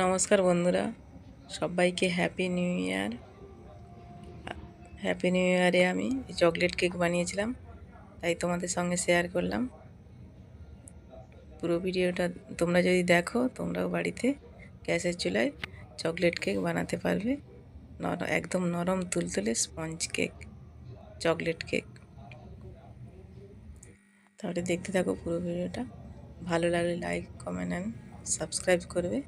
নমস্কার বন্ধুরা, সবাইকে happy new year happy new ইয়ারে আমি চকলেট কেক বানিয়েছিলাম, তাই তোমাদের সঙ্গে শেয়ার করলাম। পুরো ভিডিওটা তোমরা যদি দেখো, তোমরাও বাড়িতে গ্যাসের চুলায় চকলেট কেক বানাতে পারবে। একদম নরম তুলতুলে স্পঞ্জ কেক চকলেট কেক তাহলে দেখতে থাকো পুরো ভিডিওটা। ভালো লাগলে লাইক কমেন্ট অ্যান্ড সাবস্ক্রাইব করবে।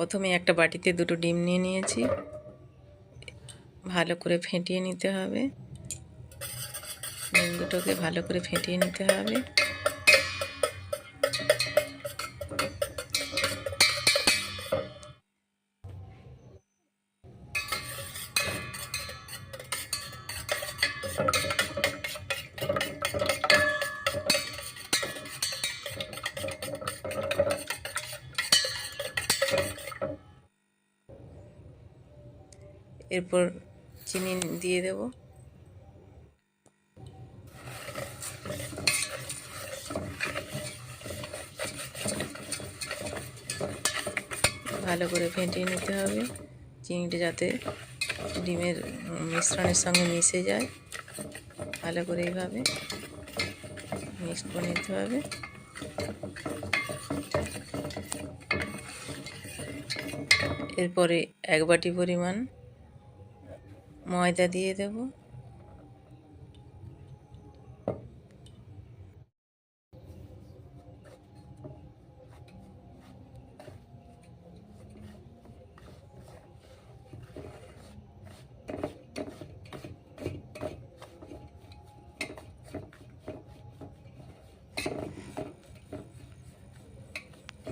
প্রথমে একটা বাটিতে দুটো ডিম নিয়ে নিয়েছি। ভালো করে ফেটিয়ে নিতে হবে। ডিম দুটোকে ভালো করে ফেটিয়ে নিতে হবে। এরপর চিনি দিয়ে দেব। ভালো করে ফেটিয়ে নিতে হবে। চিনিটা যাতে ডিমের মিশ্রণের সঙ্গে মিশে যায়। ভালো করে এইভাবে মিক্স করে নিতে হবে। এরপরে এক বাটি পরিমাণ ময়দা দিয়ে দেব।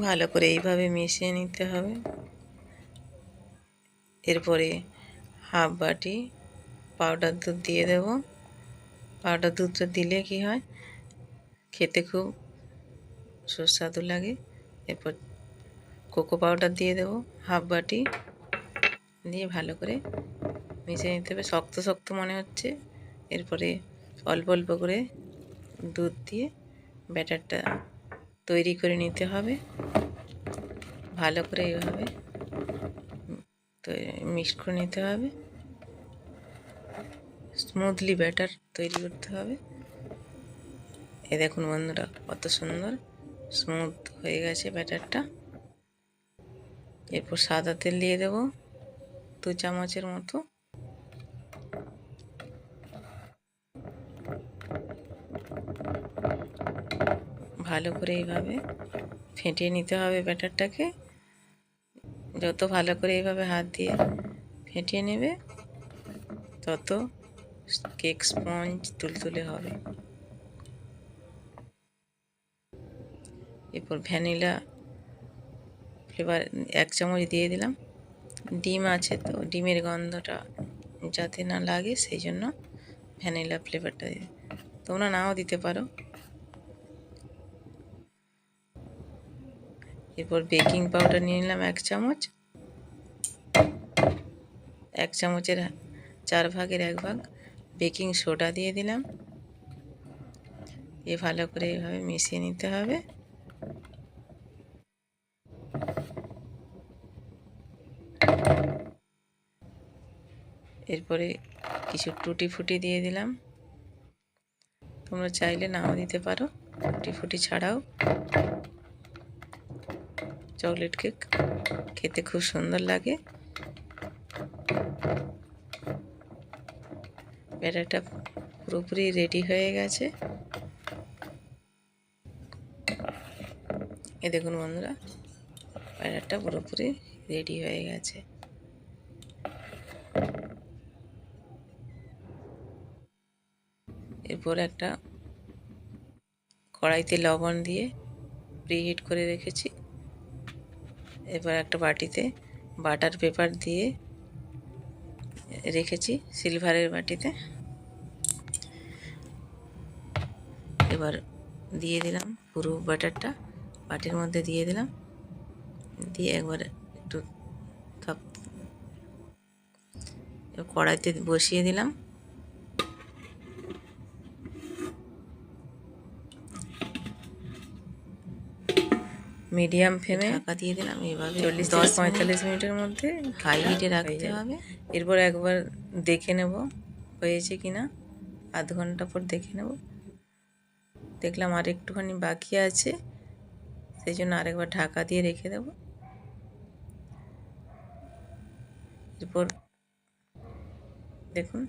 ভালো করে এইভাবে মিশিয়ে নিতে হবে। এরপরে হাফ বাটি পাউডার দুধ দিয়ে দেব। পাউডার দুধটা দিলে কি হয়, খেতে খুব সুস্বাদু লাগে। এরপর কোকো পাউডার দিয়ে দেব হাফ বাটি। দিয়ে ভালো করে মিশিয়ে নিতে হবে। শক্ত শক্ত মনে হচ্ছে। এরপরে অল্প অল্প করে দুধ দিয়ে ব্যাটারটা তৈরি করে নিতে হবে। ভালো করে এইভাবে তো মিক্স করে নিতে হবে। স্মুথলি ব্যাটার তৈরি করতে হবে। এ দেখুন বন্ধুরা, কত সুন্দর স্মুথ হয়ে গেছে ব্যাটারটা এরপর সাদা তেল দিয়ে দেব দু চামচের মতো। ভালো করে এইভাবে ফেটিয়ে নিতে হবে ব্যাটারটাকে যত ভালো করে এইভাবে হাত দিয়ে ফেটিয়ে নেবে, তত কেক স্পঞ্জ তুলতুলে হবে। এরপর ভ্যানিলা ফ্লেভার এক চামচ দিয়ে দিলাম। ডিম আছে তো, ডিমের গন্ধটা যাতে না লাগে, সেই জন্য ভ্যানিলা ফ্লেভারটা তোমরা নাও দিতে পারো। এরপর বেকিং পাউডার নিয়ে নিলাম এক চামচ। এক চামচের চার ভাগের এক ভাগ বেকিং সোডা দিয়ে দিলাম। এ ভালো করে এভাবে মিশিয়ে নিতে হবে। এরপরে কিছু টুটি ফুটি দিয়ে দিলাম। তোমরা চাইলে নাও দিতে পারো, টুটি ফুটি ছাড়াও। Chocolate cake. খেতে খুব সুন্দর লাগে। ব্যাটারটা পুরোপুরি রেডি হয়ে গেছে। এ দেখুন বন্ধুরা, ব্যাটারটা পুরোপুরি রেডি হয়ে গেছে। এরপর একটা কড়াইতে লবণ দিয়ে প্রিহিট করে রেখেছি। এবার একটা বাটিতে বাটার পেপার দিয়ে রেখেছি সিলভারের বাটিতে। এবার দিয়ে দিলাম পুরো বাটারটা, বাটির মধ্যে দিয়ে দিলাম। দিয়ে একবার একটু কড়াইতে বসিয়ে দিলাম। মিডিয়াম ফ্লেমে ঢাকা দিয়ে দিলাম এভাবে চল্লিশ দশ পঁয়তাল্লিশ মিনিটের মধ্যে হাই হিটে রাখতে। হবে। এরপর একবার দেখে নেব হয়েছে কি না আধ ঘণ্টা পর দেখে নেব। দেখলাম আর একটুখানি বাকি আছে সেই জন্য আরেকবার ঢাকা দিয়ে রেখে দেব। এরপর দেখুন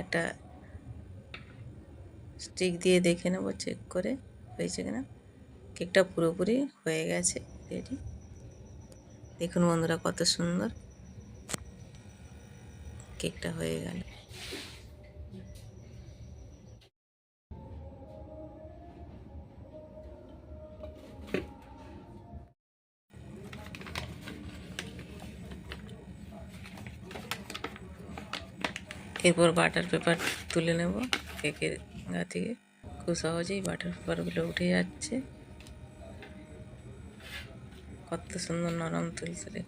একটা স্টিক দিয়ে দেখে নেব চেক করে হয়েছে কিনা। কেকটা পুরোপুরি হয়ে গেছে রেডি দেখুন বন্ধুরা কত সুন্দর কেকটা হয়ে গেল। এরপর বাটার পেপার তুলে নেব কেকের গা থেকে। খুব সহজেই বাটার পেপারগুলো উঠে যাচ্ছে। কত সুন্দর নরম তুলতুলে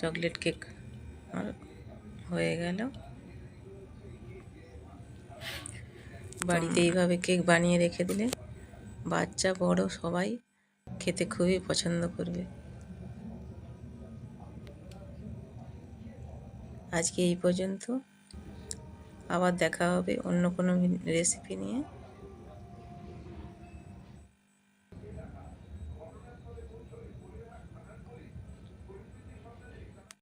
চকলেট কেক আর হয়ে গেল। বাড়িতে এইভাবে কেক বানিয়ে রেখে দিলে বাচ্চা, বড় সবাই খেতে খুবই পছন্দ করবে। আজকে এই পর্যন্ত। আবার দেখা হবে অন্য কোনো রেসিপি নিয়ে।